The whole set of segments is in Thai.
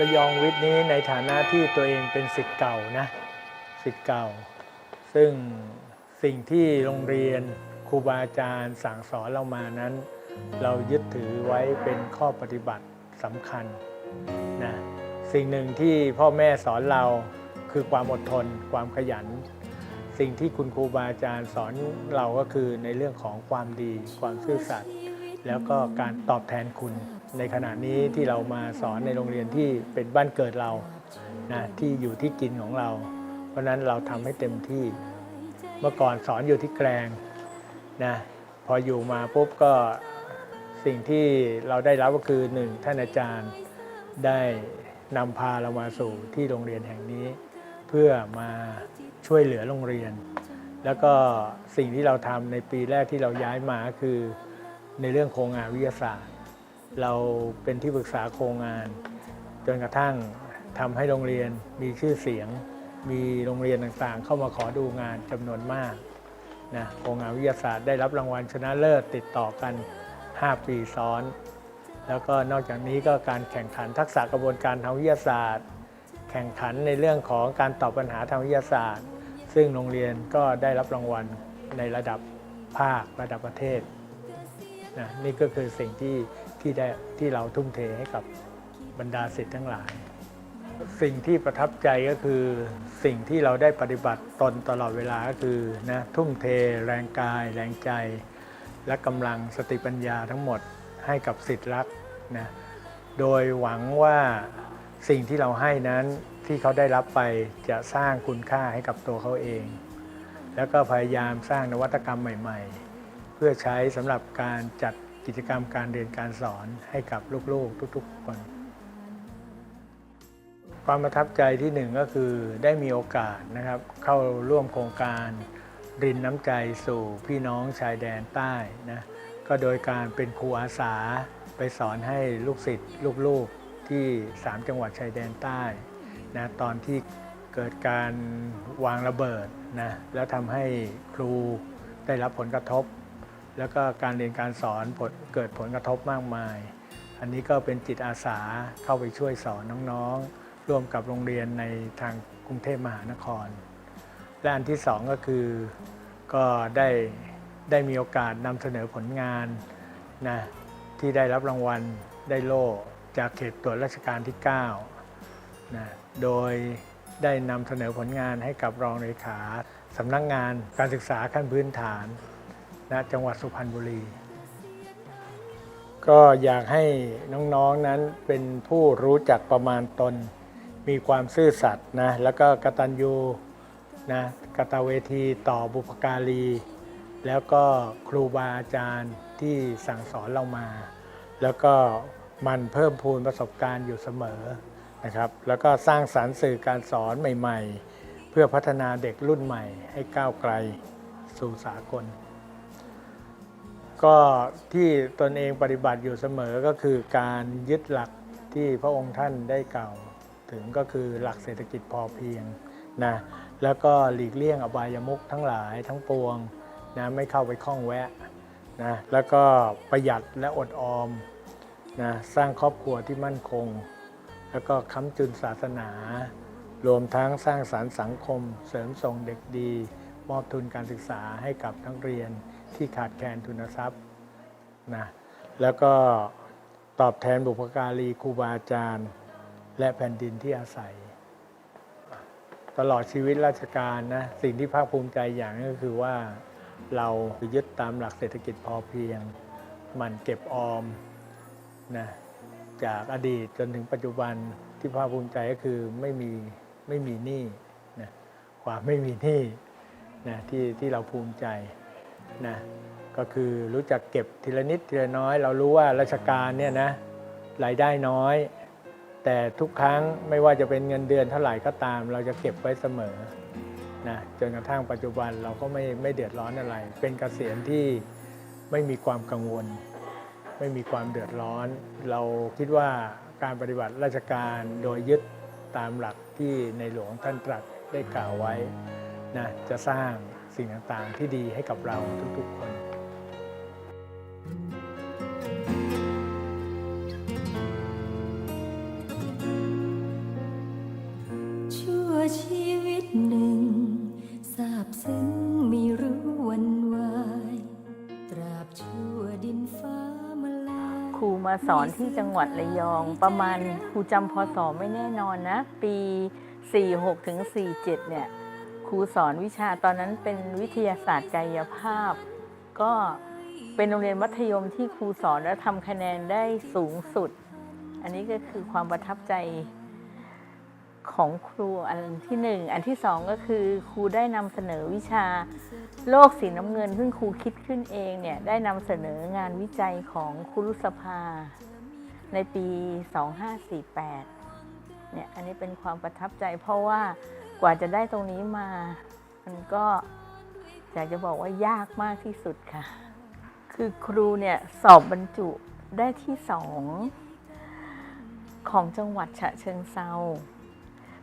ระยองวิทย์นี้ในฐานะที่ตัวเองเป็นสิทธิ์เก่านะสิทธิ์เก่า ซึ่งสิ่งที่โรงเรียนครูบาอาจารย์สั่งสอนเรามานั้น เรายึดถือไว้เป็นข้อปฏิบัติสำคัญนะสิ่งหนึ่งที่พ่อแม่สอนเราคือความอดทน ความขยัน สิ่งที่คุณครูบาอาจารย์สอนเราก็คือในเรื่องของความดี ความซื่อสัตย์แล้วก็การตอบแทนคุณ ในขณะนี้ที่เรามาสอนในโรงเรียนที่เป็นบ้านเกิดเรานะที่อยู่ที่กินของเรา เพราะฉะนั้นเราทำให้เต็มที่เมื่อก่อนสอนอยู่ที่แกลงนะพออยู่มาปุ๊บก็สิ่งที่เราได้รับก็คือหนึ่งท่านอาจารย์ได้นำพาเรามาสู่ที่โรงเรียนแห่งนี้ เพื่อมาช่วยเหลือโรงเรียน แล้วก็สิ่งที่เราทำในปีแรกที่เราย้ายมาก็คือในเรื่องโครงงานวิทยาศาสตร์ เราเป็นที่ปรึกษาโครงงาน จนกระทั่งทำให้โรงเรียนมีชื่อเสียง มีโรงเรียนต่างๆ เข้ามาขอดูงานจำนวนมากนะโครงงานวิทยาศาสตร์ได้รับรางวัลชนะเลิศติดต่อกัน 5 ปีซ้อน แล้วก็นอกจากนี้ก็การแข่งขันทักษะกระบวนการทางวิทยาศาสตร์ แข่งขันในเรื่องของการตอบปัญหาทางวิทยาศาสตร์ ซึ่งโรงเรียนก็ได้รับรางวัลในระดับภาคระดับประเทศนะนี่ก็คือสิ่งที่ ที่ได้ที่เราทุ่มเทให้กับบรรดาศิษย์ทั้งหลาย สิ่งที่ประทับใจก็คือสิ่งที่เราได้ปฏิบัติตนตลอดเวลาก็คือนะทุ่มเท แรงกาย แรงใจ และกำลังสติปัญญาทั้งหมดให้กับสิทธิ์รักนะโดยหวังว่าสิ่งที่เราให้นั้นที่เขาได้รับไปจะสร้างคุณค่าให้กับตัวเขาเอง แล้วก็พยายามสร้างนวัตกรรมใหม่ ๆ เพื่อใช้สำหรับการจัด กิจกรรมการเรียนการสอนให้กับลูกๆทุกๆคน ความประทับใจที่หนึ่งก็คือได้มีโอกาสนะครับ เข้าร่วมโครงการรินน้ำใจสู่พี่น้องชายแดนใต้นะก็โดยการเป็นครูอาสาไปสอนให้ลูกศิษย์ลูกๆที่ 3 จังหวัดชายแดนใต้นะตอนที่เกิดการวางระเบิดนะแล้วทำให้ครูได้รับผลกระทบ แล้วก็การเรียนการสอนเกิดผลกระทบมากมาย อันนี้ก็เป็นจิตอาสาเข้าไปช่วยสอนน้องๆ ร่วมกับโรงเรียนในทางกรุงเทพมหานคร และอันที่สองก็คือก็ได้ได้มีโอกาสนำเสนอผลงานนะที่ได้รับรางวัลได้โล่จากเขตตรวจราชการที่9นะโดยได้นำเสนอผลงานให้กับรองเลขาสำนักงานการศึกษาขั้นพื้นฐาน ณจังหวัดสุพรรณบุรี ก็อยากให้น้องๆนนั้นเป็นผู้รู้จักประมาณตน มีความซื่อสัตย์นะแล้วก็กตัญญูนะกตเวทีต่อบุพการี แล้วก็ครูบาอาจารย์ที่สั่งสอนเรามา แล้วก็มันเพิ่มพูนประสบการณ์อยู่เสมอนะครับ แล้วก็สร้างสารรค์สื่อการสอนใหม่ ๆ เพื่อพัฒนาเด็กรุ่นใหม่ให้ก้าวไกลสู่สากล ก็ที่ตนเองปฏิบัติอยู่เสมอก็คือการยึดหลักที่พระองค์ท่านได้กล่าวถึงก็คือหลักเศรษฐกิจพอเพียงนะแล้วก็หลีกเลี่ยงอบายมุขทั้งหลายทั้งปวงนะไม่เข้าไปคล้องแวะนะแล้วก็ประหยัดและอดออมนะสร้างครอบครัวที่มั่นคง แล้วก็ค้ำจุนศาสนา รวมทั้งสร้างสารรค์สังคม เสริมส่งเด็กดี มอบทุนการศึกษาให้กับนักเรียน ที่ขาดแคลนทุนทรัพย์นะแล้วก็ตอบแทนบุพการีครูบาอาจารย์ และแผ่นดินที่อาศัย ตลอดชีวิตราชการนะสิ่งที่ภาคภูมิใจอย่างนึงก็คือว่าเรายึดตามหลักเศรษฐกิจพอเพียง มันเก็บออมนะจากอดีตจนถึงปัจจุบันที่ภาคภูมิใจก็คือไม่มีไม่มีหนี้นะความไม่มีหนี้นะที่ที่เราภูมิใจ นะก็คือรู้จักเก็บทีละนิดทีละน้อย เรารู้ว่าราชการเนี่ยนะรายได้น้อย แต่ทุกครั้งไม่ว่าจะเป็นเงินเดือนเท่าไหร่ก็ตาม เราจะเก็บไว้เสมอนะจนกระทั่งปัจจุบันเราก็ไม่ไม่เดือดร้อนอะไร เป็นเกษียณที่ไม่มีความกังวล ไม่มีความเดือดร้อน เราคิดว่าการปฏิบัติราชการโดยยึดตามหลักที่ในหลวงท่านตรัสได้กล่าวไว้นะจะสร้าง สิ่งต่างๆ ที่ดีให้กับเราทุกๆคนชีวิตหนึ่งสาบซึ้งมีรู้วันวาย ตราบชั่วดินฟ้ามาลาครูมาสอนที่จังหวัดระยอง ประมาณครูจำพอสศไม่แน่นอนนะ ปี 46ถึง47 เนี่ย ครูสอนวิชาตอนนั้นเป็นวิทยาศาสตร์กายภาพ ก็เป็นโรงเรียนมัธยมที่ครูสอนและทำคะแนนได้สูงสุด อันนี้ก็คือความประทับใจของครูอันที่หนึ่งอันที่สองก็คือครูได้นำเสนอวิชาโลกสีน้ำเงิน ซึ่งครูคิดขึ้นเองเนี่ยได้นำเสนองานวิจัยของครูรุษภา ในปี 2548เนี่ยอันนี้เป็นความประทับใจเพราะว่า กว่าจะได้ตรงนี้มา มันก็อยากจะบอกว่ายากมากที่สุดค่ะ คือครูเนี่ยสอบบรรจุได้ที่สองของจังหวัดฉะเชิงเซา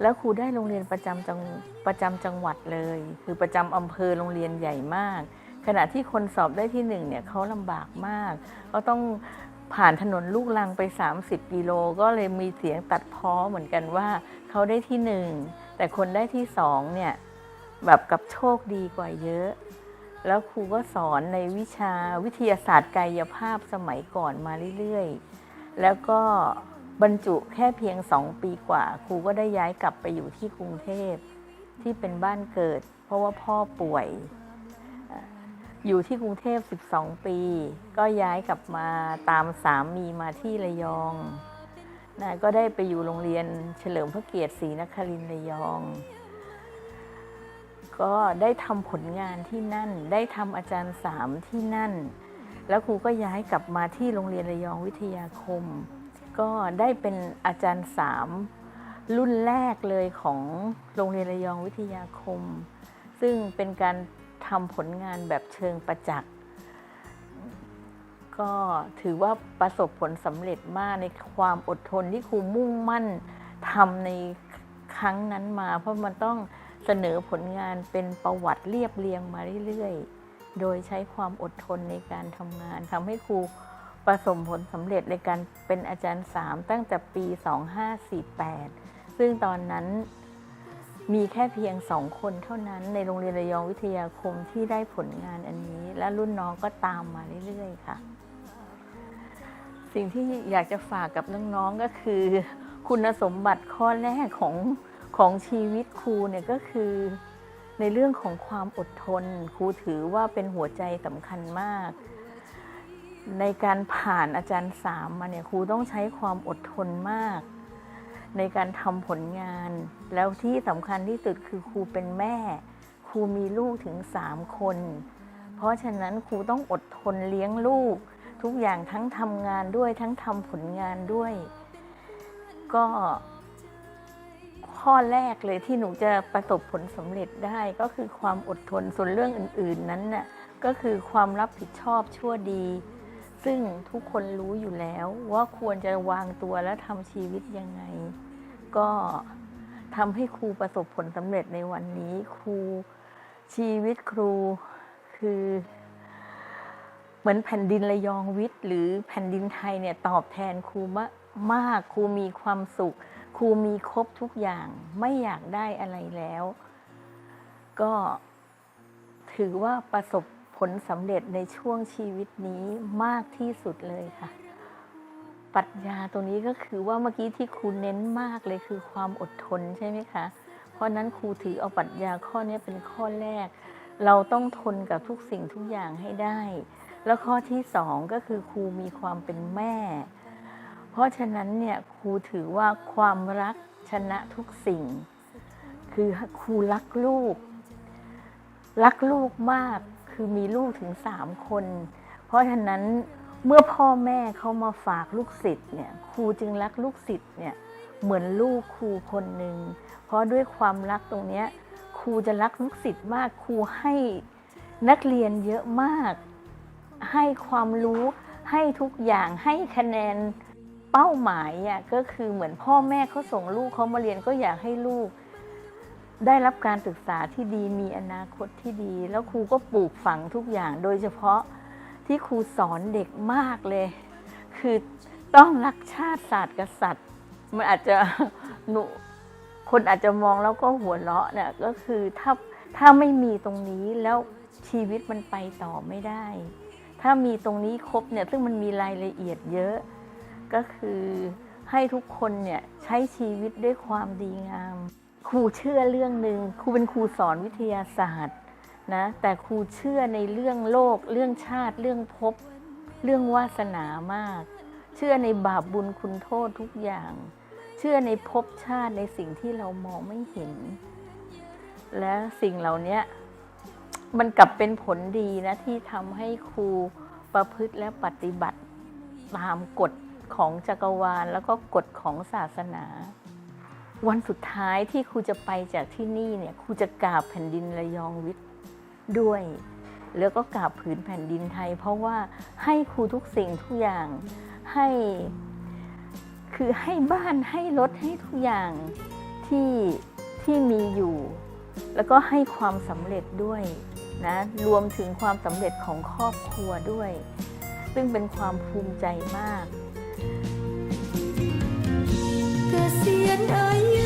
แล้วครูได้โรงเรียนประจำจังประจำจังหวัดเลย คือประจำอำเภอโรงเรียนใหญ่มาก ขณะที่คนสอบได้ที่หนึ่งเนี่ยเขาลำบากมากเขาต้องผ่านถนนลูกลังไป 30 กิโล ก็เลยมีเสียงตัดพ้อเหมือนกันว่าเขาได้ที่หนึ่ง แต่คนได้ที่สองเนี่ยแบบกับโชคดีกว่าเยอะ แล้วครูก็สอนในวิชาวิทยาศาสตร์กายภาพสมัยก่อนมาเรื่อยๆ แล้วก็บรรจุแค่เพียงสองปีกว่า ครูก็ได้ย้ายกลับไปอยู่ที่กรุงเทพที่เป็นบ้านเกิด เพราะว่าพ่อป่วย อยู่ที่กรุงเทพ 12 ปี ก็ย้ายกลับมาตามสามีมาที่ระยอง นะก็ได้ไปอยู่โรงเรียนเฉลิมพระเกียรติศรีนครินทร์ระยอง ก็ได้ทำผลงานที่นั่น ได้ทำอาจารย์สามที่นั่น แล้วครูก็ย้ายกลับมาที่โรงเรียนระยองวิทยาคม ก็ได้เป็นอาจารย์สามรุ่นแรกเลยของโรงเรียนระยองวิทยาคม ซึ่งเป็นการทำผลงานแบบเชิงประจักษ์ ก็ถือว่าประสบผลสำเร็จมากในความอดทนที่ครูมุ่งมั่นทำในครั้งนั้นมา เพราะมันต้องเสนอผลงานเป็นประวัติเรียบเรียงมาเรื่อยๆ โดยใช้ความอดทนในการทำงานทำให้ครูประสบผลสำเร็จในการเป็นอาจารย์สามตั้งแต่ปี 2548 ซึ่งตอนนั้นมีแค่เพียงสองคนเท่านั้นในโรงเรียนระยองวิทยาคมที่ได้ผลงานอันนี้ และรุ่นน้องก็ตามมาเรื่อยๆค่ะ สิ่งที่อยากจะฝากกับน้องๆก็คือ คุณสมบัติข้อแรกของของชีวิตครูเนี่ยก็คือในเรื่องของความอดทนครูถือว่าเป็นหัวใจสำคัญมาก ในการผ่านอาจารย์สามมาเนี่ยครูต้องใช้ความอดทนมาก ในการทำผลงาน แล้วที่สำคัญที่สุดคือครูเป็นแม่ ครูมีลูกถึงสามคน เพราะฉะนั้นครูต้องอดทนเลี้ยงลูก ทุกอย่างทั้งทำงานด้วยทั้งทำผลงานด้วย ก็ข้อแรกเลยที่หนูจะประสบผลสำเร็จได้ก็คือความอดทนส่วนเรื่องอื่น ๆ นั้นน่ะก็คือความรับผิดชอบชั่วดี ซึ่งทุกคนรู้อยู่แล้วว่าควรจะวางตัวและทำชีวิตยังไง ก็ทำให้ครูประสบผลสำเร็จในวันนี้ ครูชีวิตครูคือ เหมือนแผ่นดินระยองวิทย์ หรือแผ่นดินไทยเนี่ยตอบแทนครูมากมากครูมีความสุข ครูมีครบทุกอย่างไม่อยากได้อะไรแล้ว ก็ถือว่าประสบผลสำเร็จในช่วงชีวิตนี้มากที่สุดเลยค่ะปรัชญาตรงนี้ก็คือว่าเมื่อกี้ที่ครูเน้นมากเลยคือความอดทนใช่ไหมคะเพราะนั้นครูถือเอาปรัชญาข้อนี้เป็นข้อแรก เราต้องทนกับทุกสิ่งทุกอย่างให้ได้ แล้วข้อที่สองก็คือครูมีความเป็นแม่ เพราะฉะนั้นเนี่ยครูถือว่าความรักชนะทุกสิ่ง คือครูรักลูก รักลูกมากคือมีลูกถึงสามคน เพราะฉะนั้นเมื่อพ่อแม่เขามาฝากลูกศิษย์เนี่ยครูจึงรักลูกศิษย์เนี่ยเหมือนลูกครูคนหนึ่งเพราะด้วยความรักตรงเนี้ยครูจะรักลูกศิษย์มากครูให้นักเรียนเยอะมาก ให้ความรู้ให้ทุกอย่างให้คะแนนเป้าหมายอะก็คือเหมือนพ่อแม่เขาส่งลูกเขามาเรียนก็อยากให้ลูก ได้รับการศึกษาที่ดีมีอนาคตที่ดี แล้วครูก็ปลูกฝังทุกอย่าง โดยเฉพาะที่ครูสอนเด็กมากเลย คือต้องรักชาติศาสตร์กษัตริย์ มันอาจจะหนูคนอาจจะมองแล้วก็หัวเราะเนี่ยก็คือถ้าถ้าไม่มีตรงนี้แล้วชีวิตมันไปต่อไม่ได้ ถ้ามีตรงนี้ครบเนี่ยซึ่งมันมีรายละเอียดเยอะ ก็คือให้ทุกคนเนี่ยใช้ชีวิตด้วยความดีงาม ครูเชื่อเรื่องหนึ่งครูเป็นครูสอนวิทยาศาสตร์นะแต่ครูเชื่อในเรื่องโลก เรื่องชาติ เรื่องภพเรื่องวาสนามาก เชื่อในบาปบุญคุณโทษทุกอย่าง เชื่อในภพชาติในสิ่งที่เรามองไม่เห็น และสิ่งเหล่านี้ มันกลับเป็นผลดีนะที่ทำให้ครูประพฤติและปฏิบัติตามกฎของจักรวาล แล้วก็กฎของศาสนา วันสุดท้ายที่ครูจะไปจากที่นี่เนี่ยครูจะกราบแผ่นดินระยองวิทย์ด้วย แล้วก็กราบผืนแผ่นดินไทย เพราะว่าให้ครูทุกสิ่งทุกอย่างให้คือให้บ้านให้รถให้ทุกอย่างที่ที่มีอยู่ แล้วก็ให้ความสำเร็จด้วย นะรวมถึงความสำเร็จของครอบครัวด้วย ซึ่งเป็นความภูมิใจมากเกษียณอายุ